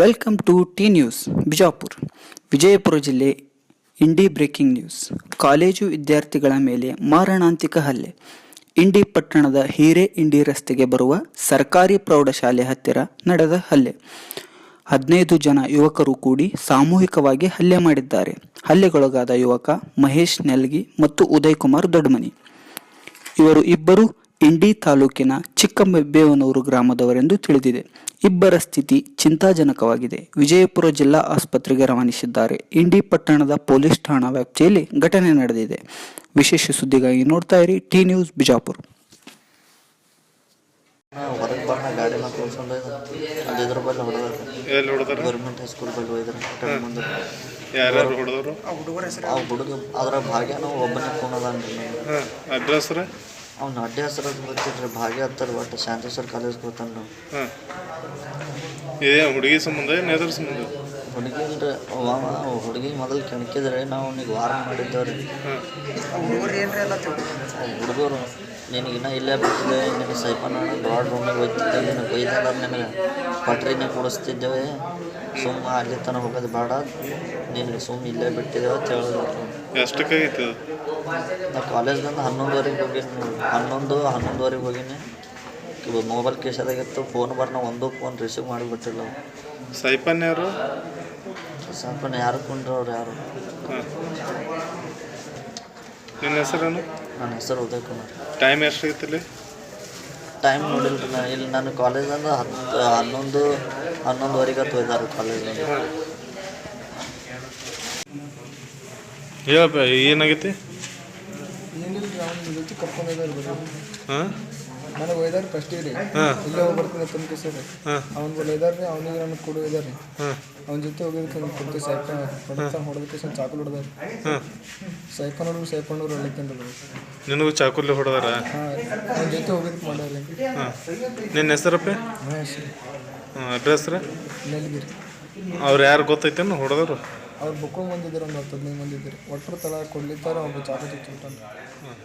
Welcome to T news Bijapur Vijayapura ಜಿಲ್ಲೆ Indi breaking news college ವಿದ್ಯಾರ್ಥಿಗಳ ಮೇಲೆ ಮಾರಣಾಂತಿಕ ಹಲ್ಲೆ. ಇಂಡಿ ಪಟ್ಟಣದ ಹೀರೆ ಇಂಡಿ ರಸ್ತೆಗೆ ಬರುವ ಸರ್ಕಾರಿ ಪ್ರೌಢಶಾಲೆ ಹತ್ತಿರ ನಡೆದ ಹಲ್ಲೆ. ಹದಿನೈದು ಜನ ಯುವಕರು ಕೂಡಿ ಸಾಮೂಹಿಕವಾಗಿ ಹಲ್ಲೆ ಮಾಡಿದ್ದಾರೆ. ಹಲ್ಲೆಗೊಳಗಾದ ಯುವಕ ಮಹೇಶ್ ನೆಲ್ಗಿ ಮತ್ತು ಉದಯ್ ಕುಮಾರ್ ದೊಡ್ಡಮನಿ ಇವರು ಇಬ್ಬರು ಇಂಡಿ ತಾಲೂಕಿನ ಚಿಕ್ಕಮೆಬ್ಬೇವನೂರು ಗ್ರಾಮದವರೆಂದು ತಿಳಿದಿದೆ. ಇಬ್ಬರ ಸ್ಥಿತಿ ಚಿಂತಾಜನಕವಾಗಿದೆ. ವಿಜಯಪುರ ಜಿಲ್ಲಾ ಆಸ್ಪತ್ರೆಗೆ ರವಾನಿಸಿದ್ದಾರೆ. ಇಂಡಿ ಪಟ್ಟಣದ ಪೊಲೀಸ್ ಠಾಣಾ ವ್ಯಾಪ್ತಿಯಲ್ಲಿ ಘಟನೆ ನಡೆದಿದೆ. ವಿಶೇಷ ಸುದ್ದಿಗಾಗಿ ನೋಡ್ತಾ ಇರಿ ಟಿ ನ್ಯೂಸ್ ಬಿಜಾಪುರ. ಹೊರಗೆ ಬರ್ನ ಗಾಡಿನ ತೋರ್ಸ್ಕೊಂಡು ಅಲ್ಲಿ ಇದ್ರ ಬಲ್ಲಿ ಹೊಡೆದ್ರು? ಗೌರ್ಮೆಂಟ್ ಹೈಸ್ಕೂಲ್ ಬಲ್ಲಿ ಹೋಯ್ದ್ರು ಮುಂದೆ. ಯಾರ್ಯಾರು ಹೊಡೆದವರು ಆ ಹುಡುಗ ಅದ್ರ ಭಾಗ್ಯ ಒಬ್ಬನೇ ಫೋನ್ ಅಡ್ರೆಸ್ ರೀ? ಅವ್ನ ಅಡ್ಡಿ ಹೆಸರು ಗೊತ್ತಿಲ್ರಿ ಭಾಗ್ಯ ಹತ್ತಾರ ಒಟ್ಟು ಶಾಂತೇಶ್ವರ ಕಾಲೇಜ್ ಹೋಗ್ತಾನೆ ನಾವು ಹಾಂ ಇದೇ ಹುಡುಗಿ ಸಂಬಂಧ ಏನು ಎದ್ರ ಸಂಬಂಧ? ಹುಡುಗಿ ಇಲ್ರಿ ಅವ ಹುಡುಗಿ ಮೊದಲು ಕೆಣಕಿದ್ರೆ ನಾವು ಅವ್ನಿಗೆ ವಾರ್ನ್ ಮಾಡಿದ್ದೇವ್ರಿ. ಹುಡುಗರು ನಿನಗಿನ್ನ ಇಲ್ಲೇ ಬಿಟ್ಟಿದೆ ನಿನಗೆ ಸೈಪನ್ ಗಾರ್ಡ್ ರೂಮಿಗೆ ಹೋಗ್ತಿದ್ದೆ ನಿನಗೆ ಬೈದಾಗ ನಿನಗೆ ಪಟ್ರಿನೇ ಕೊಡಿಸ್ತಿದ್ದೇವೆ. ಸುಮ್ಮ ಅಲ್ಲಿ ತನಕ ಹೋಗೋದು ಬೇಡ. ನೀನು ಸುಮ್ಮ ಇಲ್ಲೇ ಬಿಟ್ಟಿದ್ದೇವೆ ಅಂತ ಹೇಳಿದ್ರು ಎಷ್ಟಕ್ಕಾಗಿತ್ತು? ನಾ ಕಾಲೇಜ್ದಿಂದ ಹನ್ನೊಂದುವರೆಗೆ ಹೋಗಿನಿ ಹನ್ನೊಂದು ಹನ್ನೊಂದುವರೆಗೆ ಹೋಗಿನಿ. ಮೊಬೈಲ್ ಕೇಸದಾಗಿತ್ತು ಫೋನ್ ಬರ್ನ ಒಂದು ಫೋನ್ ರಿಸೀವ್ ಮಾಡಿಬಿಟ್ಟಿಲ್ಲ ಸೈಪನ್ ಯಾರು? ಸೈಪನ್ ಯಾರು ಕೊಂಡ್ರವ್ರು ಯಾರು? ನಿನ್ನ ಹೆಸರೇನು? ನನ್ನ ಹೆಸರು ಉದಯ್ ಕುಮಾರ್ ಟೈಮ್ ಎಷ್ಟಾಗೈತಿಲ್ಲಿ ಟೈಮ್ ನೋಡಿಲ್ಲ ಇಲ್ಲಿ ನಾನು ಕಾಲೇಜಿಂದ ಹತ್ತು ಹನ್ನೊಂದು ಹನ್ನೊಂದುವರೆಗೆ ಕಾಲೇಜಿಂದ ಹೇಳಪ್ಪ ಏನಾಗೈತಿ? ಏನಿಲ್ಲ ರೀ ಅವ್ನ ಜೊತೆ ಕರ್ಕೊಂಡು ಹೋಗ್ಯಾರ ಬರೀ ಹಾಂ? ನನಗೆ ಒಯ್ದಾರ ಫಸ್ಟಿಗೆ ರೀ ಹಾಂ. ಇಲ್ಲೇ ಹೋಗಿ ಬರ್ತೀನಿ ತನಕ ಸರ್ ಹಾಂ. ಅವ್ನ ಬಳಿ ಇದಾರೆ ರೀ ಅವನಿಗೆ ನನಗೆ ಕೊಡು ಇದಾರೆ ರೀ. ಹಾಂ. ಅವ್ನ ಜೊತೆ ಹೋಗಿದ್ದಕ್ಕೆ ನನಗೆ ಕೊಡ್ತೀವಿ ಸೈಕಲ್ ಹೊಡೆದಕ್ಕೆ ಸರ್ ಚಾಕು ಹೊಡೆದಾರ. ಹಾಂ. ಸೈಕಲ್ ಹೊಡೆದು ಸೈಕಲ್ ಹೊಡೆದು ಹೊಡ್ಲಿಕ್ಕೆ ನಿನಗೂ ಚಾಕುಲಿ ಹೊಡೆದಾರ? ಹಾಂ ಅವ್ನ ಜೊತೆ ಹೋಗಿದ್ದಕ್ಕೆ ಮಾಡ್ಯಾರ ರೀ. ಹಾಂ. ನಿನ್ನ ಹೆಸರಪ್ಪ? ಹಾಂ ರೀ. ಹಾಂ ಅಡ್ರೆಸ್ ರೀ? ನೆಲಗಿರಿ. ಅವ್ರು ಯಾರು ಗೊತ್ತೈತೇನು ಹೊಡೆದವರು ಅವ್ರು ಬುಕ್ಕೊಂಡು ಬಂದಿದ್ದಾರೆ ಒಂದು ಹತ್ತು ಹದಿನೈದು ಮಂದಿ ಇದ್ದಾರೆ. ಒಟ್ಟರು ತಳ ಕೊಡ್ಲಿತ್ತಾರ ಅವ್ರು ಚಾಕು ಚುಚ್ಚಿಬಿಟ್ಟಾನ ಹಾಂ